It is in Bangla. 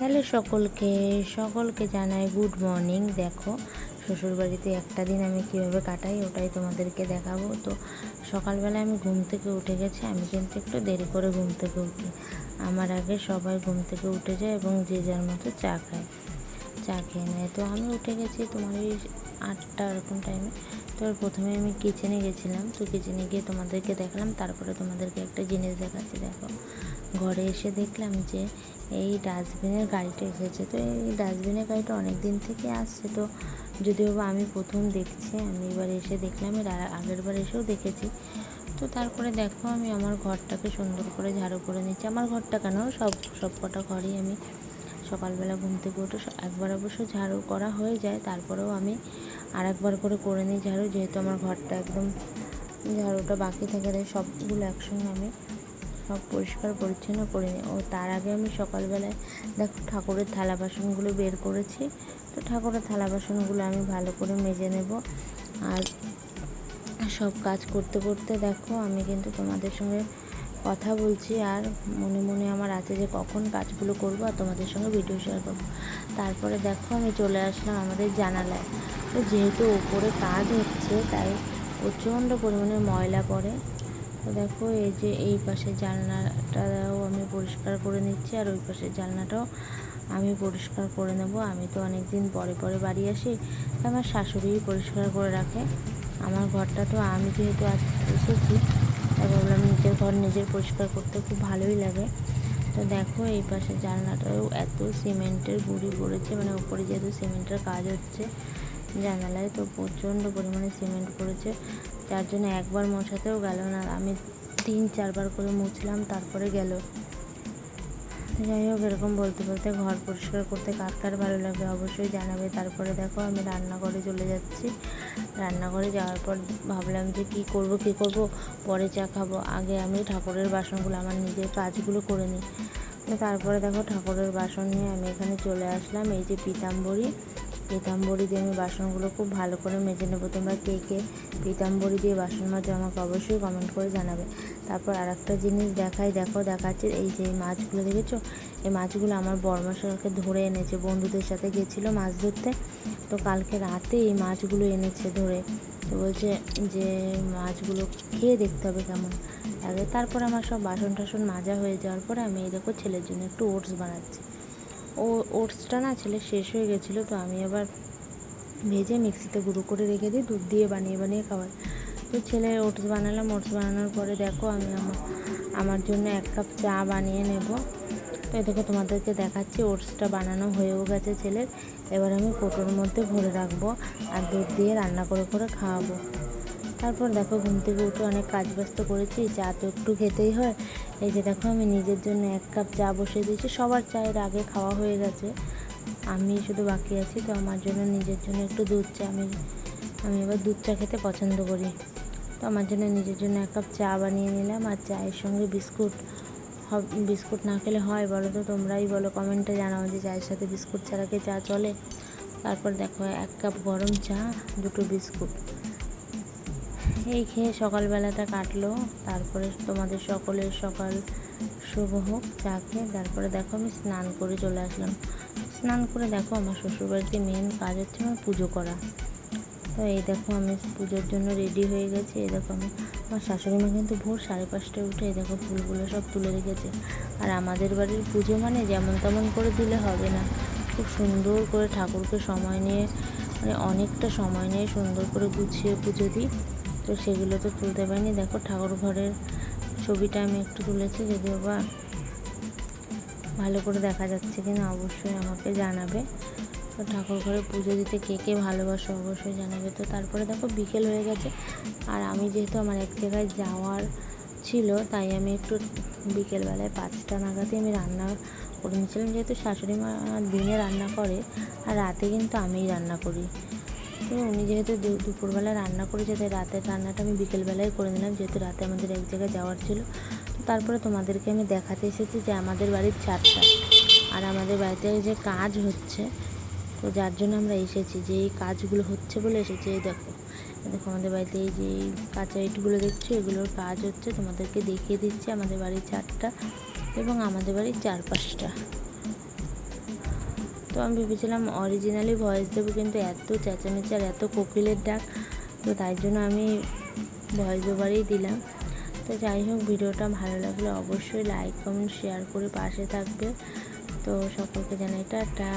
হ্যালো সকলকে সকলকে জানাই গুড মর্নিং। দেখো, শ্বশুরবাড়িতে একটা দিন আমি কীভাবে কাটাই ওটাই তোমাদেরকে দেখাবো। তো সকালবেলা আমি ঘুম থেকে উঠে গেছি, আমি কিন্তু একটু দেরি করে ঘুম থেকে উঠি। আমার আগে সবাই ঘুম থেকে উঠে যায় এবং যে যার মতো চা খায়। চা খেয়ে নেয়। তো আমি উঠে গেছি তোমার ওই আটটা এরকম টাইমে তো প্রথমে আমি কিচেনে গেছিলাম। তো কিচেনে গিয়ে তোমাদেরকে দেখালাম, তারপরে তোমাদেরকে একটা জিনিস দেখাচ্ছি। দেখো, ঘরে এসে দেখলাম যে এই ডাস্টবিনের গাড়িটা এসেছে। তো এই ডাস্টবিনের গাড়িটা অনেক দিন থেকে আসছে। তো যদিও বা আমি প্রথম দেখছি, আমি এবার এসে দেখলাম, এর আগের বার এসেও দেখেছি। তো তারপরে দেখো, আমি আমার ঘরটাকে সুন্দর করে ঝাড়ু করে নিচ্ছি। আমার ঘরটা কেন? সব সব কটা ঘরই আমি সকালবেলা ঘুম থেকে উঠে একবার অবশ্য ঝাড়ু করা হয়ে যায়, তারপরেও আমি আর একবার করে করে নিই ঝাড়ু, যেহেতু আমার ঘরটা একদম ঝাড়ুটা বাকি থাকে, তাই সবগুলো একসঙ্গে আমি সব পরিষ্কার পরিচ্ছন্ন করে নিই। ও, তার আগে আমি সকালবেলায় দেখো, ঠাকুরের থালা বাসনগুলো বের করেছি, তো ঠাকুরের থালা বাসনগুলো আমি ভালো করে মেজে নেব। আর সব কাজ করতে করতে দেখো, আমি কিন্তু তোমাদের সঙ্গে কথা বলছি আর মনে মনে আমার আছে যে কখন কাজগুলো করব আর তোমাদের সঙ্গে ভিডিও শেয়ার করব। তারপরে দেখো আমি চলে আসলাম আমাদের জানালায়। তো যেহেতু ওপরে কাজ হচ্ছে, তাই প্রচণ্ড পরিমাণে ময়লা পড়ে। তো দেখো এই যে এই পাশের জানলাটাও আমি পরিষ্কার করে নিচ্ছি আর ওই পাশের জানলাটাও আমি পরিষ্কার করে নেব। আমি তো অনেক দিন পরে পরে বাড়ি আসি আমার শাশুড়িই পরিষ্কার করে রাখে। আমার ঘরটা তো আমি যেহেতু আজ এসেছি, তাই ভাবলাম ঘর নিজের পরিষ্কার করতে খুব ভালোই লাগে। তো দেখো এই পাশে জানলাটাও এত সিমেন্টের গুঁড়ি পড়েছে মানে ওপরে যেহেতু সিমেন্টের কাজ হচ্ছে, জানালায় তো প্রচণ্ড পরিমাণে সিমেন্ট পড়েছে। যার জন্য একবার মশাতেও গেল না। আমি তিন চারবার করে মুছলাম, তারপরে গেল। যাই হোক, এরকম বলতে বলতে ঘর পরিষ্কার করতে কার কার ভালো লাগে অবশ্যই জানাবে। তারপরে দেখো, আমি রান্নাঘরে চলে যাচ্ছি। রান্নাঘরে যাওয়ার পর ভাবলাম যে কি করব কি করব? পরে চা খাব। আগে আমি ঠাকুরের বাসনগুলো, আমার নিজের কাজগুলো করে নিই। তারপরে দেখো, ঠাকুরের বাসন নিয়ে আমি এখানে চলে আসলাম, এই যে পিতাম্বরী। পিতাম্বরী দিয়ে আমি বাসনগুলো খুব ভালো করে মেজে নেব। তোমরা কে কে পিতাম্বরী দিয়ে বাসন মাজো আমাকে অবশ্যই কমেন্ট করে জানাবে। তারপর আর একটা জিনিস দেখাই, দেখো দেখাচ্ছে এই যে মাছগুলো দেখেছ? এই মাছগুলো আমার বর্মশালকে ধরে এনেছে, বন্ধুদের সাথে গেছিল মাছ ধরতে। তো কালকে রাতে এই মাছগুলো এনেছে ধরে। তো বলছে যে মাছগুলো খেয়ে দেখতে হবে কেমন। তারপর আমার সব বাসন টাসন মাজা হয়ে যাওয়ার পরে আমি এই দেখো ছেলের জন্য একটু ওটস বানাচ্ছি। ও, ওটসটা না ছেলে শেষ হয়ে গেছিল, তো আমি আবার ভেজে মিক্সিতে গুঁড়ো করে রেখে দিই, দুধ দিয়ে বানিয়ে বানিয়ে খাওয়াই। তো ছেলে ওটস বানালাম, ওটস বানানোর পরে দেখো আমি আমার আমার জন্য এক কাপ চা বানিয়ে নেব। তো দেখো তোমাদেরকে দেখাচ্ছি, ওটসটা বানানো হয়েও গেছে ছেলের। এবার আমি কোটোর মধ্যে ভরে রাখব আর দুধ দিয়ে রান্না করে করে খাওয়াবো। তারপর দেখো ঘুম থেকে উঠে অনেক কাজ ব্যস্ত করেছি, চা তো একটু খেতেই হয়। এই যে দেখো আমি নিজের জন্য এক কাপ চা বসিয়ে দিয়েছি, সবার চায়ের আগে খাওয়া হয়ে গেছে। আমি শুধু বাকি আছি, তো আমার জন্য নিজের জন্য একটু দুধ চা, আমি আমি এবার দুধ চা খেতে পছন্দ করি। তো আমার জন্য নিজের জন্য এক কাপ চা বানিয়ে নিলাম, আর চায়ের সঙ্গে বিস্কুট বিস্কুট না খেলে হয় বলো তো? তোমরাই বলো, কমেন্টে জানাও যে চায়ের সাথে বিস্কুট ছাড়া কি চা চলে। তারপর দেখো এক কাপ গরম চা, দুটো বিস্কুট। এই খেয়ে সকালবেলাটা কাটলো। তারপরে তোমাদের সকলের সকাল শুভ হোক, চা খেয়ে তারপরে দেখো আমি স্নান করে চলে আসলাম। স্নান করে দেখো আমার শ্বশুরবাড়িতে মেন কাজ হচ্ছে আমার পুজো করা। তো এই দেখো আমি পুজোর জন্য রেডি হয়ে গেছি। এই দেখো আমি, আমার শাশুড়ি মা কিন্তু ভোর সাড়ে পাঁচটায় উঠে এই দেখো ফুলগুলো সব তুলে রেখেছে। আর আমাদের বাড়ির পুজো মানে যেমন তেমন করে দিলে হবে না। খুব সুন্দর করে ঠাকুরকে সময় নিয়ে মানে অনেকটা সময় নিয়ে সুন্দর করে গুছিয়ে পুজো দিই। তো সেগুলো তো তুলতে পারিনি। দেখো ঠাকুর ঘরের ছবিটা আমি একটু তুলেছি, যদিও বা ভালো করে দেখা যাচ্ছে কিনা অবশ্যই আমাকে জানাবে। তো ঠাকুর ঘরে পুজো দিতে কে কে ভালোবাসো অবশ্যই জানাবে। তো তারপরে দেখো বিকেল হয়ে গেছে, আর আমি যেহেতু আমার এক জায়গায় যাওয়ার ছিল, তাই আমি একটু বিকেলবেলায় পাঁচটা নাগাদই আমি রান্না করে নিয়েছিলাম। যেহেতু শাশুড়ি মা দিনে রান্না করে, আর রাতে কিন্তু আমিই রান্না করি। তো উনি যেহেতু দুপুরবেলা রান্না করেছে, তাই রাতের রান্নাটা আমি বিকেলবেলায় করে নিলাম। যেহেতু রাতে আমাদের এক জায়গায় যাওয়ার ছিল, তো তারপরে তোমাদেরকে আমি দেখাতে এসেছি যে আমাদের বাড়ির ছাদটা আর আমাদের বাড়িতে যে কাজ হচ্ছে, তো যার জন্য আমরা এসেছি। যে এই কাজগুলো হচ্ছে বলে এসেছি, এই দেখো। দেখো, আমাদের বাড়িতে এই যে কাঁচা ইটগুলো দেখছ, এগুলোর কাজ হচ্ছে। তোমাদেরকে দেখিয়ে দিচ্ছি আমাদের বাড়ির ছাদটা এবং আমাদের বাড়ির চারপাশটা। আমি ভেবেছিলাম অরিজিনালি ভয়েস দেবো, কিন্তু এত চেঁচামেচি আর এত কোকিলের ডাক, তো তাই জন্য আমি ভয়েস ওভারেই দিলাম। তো যাই হোক, ভিডিওটা ভালো লাগলে অবশ্যই লাইক কমেন্ট শেয়ার করে পাশে থাকবে। তো সকলকে জানাই টাটা।